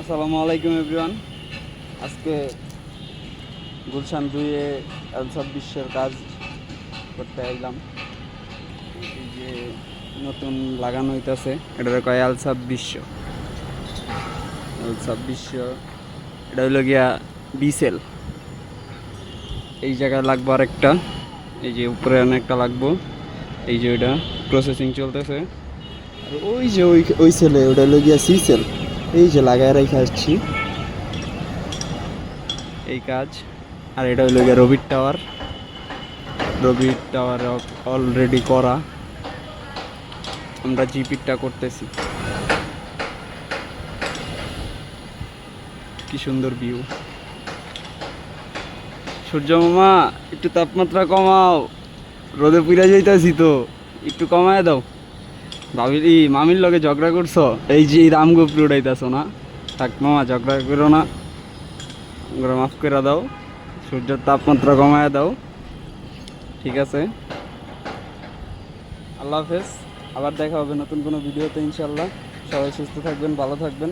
আসসালামু আলাইকুম, এভরিওয়ান। আজকে গুলশান দুইয়ে এল বিশ্বের কাজ করতে আইলাম। যে নতুন লাগানো হইতেছে, এটার কয় এল বিশ্ব। এল বিশ্ব, এটা হইল গিয়া বিসেল। এই জায়গায় লাগবো আরেকটা, এই যে উপরে অনেকটা লাগবো। এই যে ওইটা প্রসেসিং চলতেছে। আর ওই যে ওই ওই সেলে ওটা হলো গিয়া সি সেল এই যে লাগায় রেখে আসছি। এই কাজ। আর এটা হলো গিয়ে রবির টাওয়ার। রবির টাওয়ার অলরেডি করা। আমরা জিপিটা করতেছি। কি সুন্দর ভিউ সূর্য মামা, একটু তাপমাত্রা কমাও। রোদে পুড়ে যাইতেছি তো। একটু কমায় দাও। ভাবির, ই, মামির লোকে ঝগড়া করছ? এই যে রামগোপুর উড়াইতেছো না? থাক মামা, ঝগড়া করো না। ওরা মাফ করে দাও। সূর্যের তাপমাত্রা কমায় দাও। ঠিক আছে। আল্লাহ হাফেজ। আবার দেখা হবে নতুন কোনো ভিডিওতে ইনশাল্লাহ সবাই সুস্থ থাকবেন, ভালো থাকবেন।